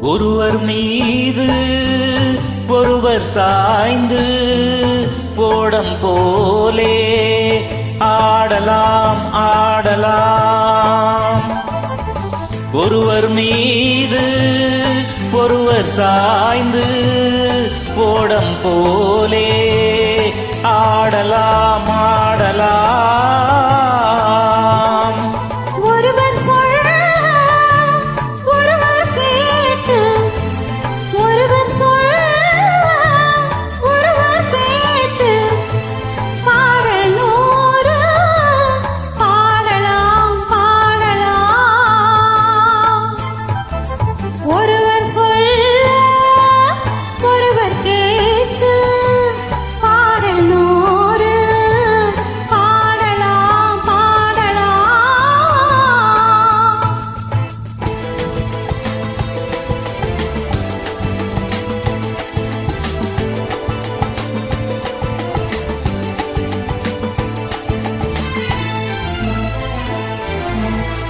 ஒருவர் மீது ஒருவர் சாய்ந்து போடம் போலே ஆடலாம் ஆடலாம். ஒருவர் மீது ஒருவர் சாய்ந்து போடம் போலே ஆடலாம் ஆடலாம்.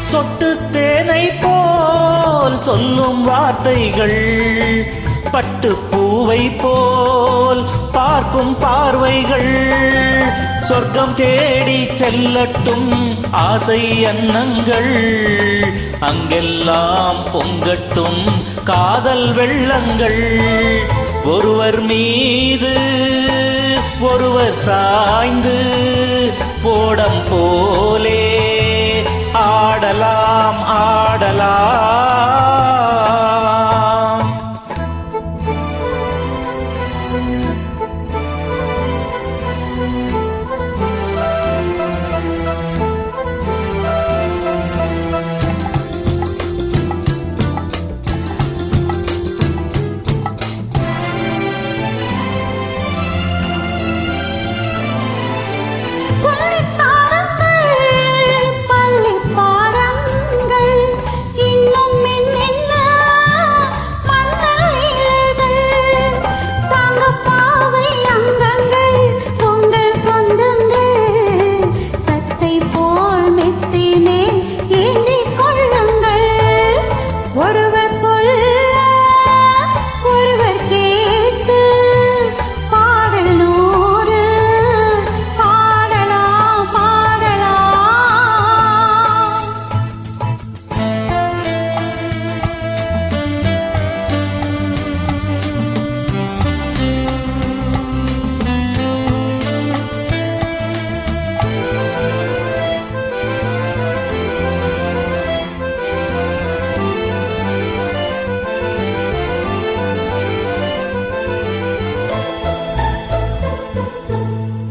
சொட்டு தேனை போல் சொல்லும் வார்த்தைகள் பட்டு பூவை போல் பார்க்கும் பார்வைகள். சொர்க்கம் தேடி செல்லட்டும் ஆசை எண்ணங்கள் அங்கெல்லாம் பொங்கட்டும் காதல் வெள்ளங்கள். ஒருவர் மீது ஒருவர் சாய்ந்து போடம் போல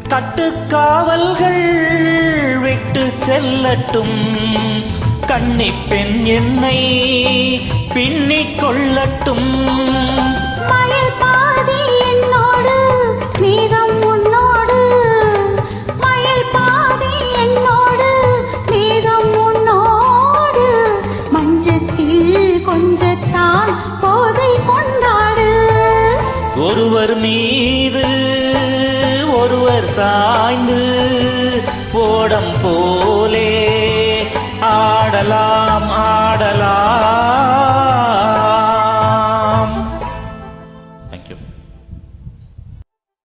கட்டுக்காவல்கள் விட்டு செல்லட்டும். கன்னி பெண் என்னை பின்னிக் கொள்ளட்டும். ஒருவர் மீது ஒருவர் சாய்ந்து போடம் போலே ஆடலாம் ஆ